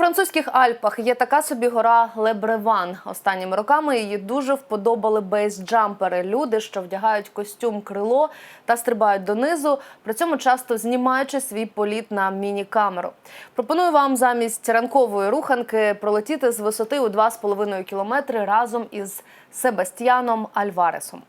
французьких Альпах є така собі гора Лебреван. Останніми роками її дуже вподобали бейсджампери. Люди, що вдягають костюм крило та стрибають донизу, при цьому часто знімаючи свій політ на міні-камеру. Пропоную вам замість ранкової руханки пролетіти з висоти у 2,5 кілометри разом із Себастьяном Альваресом.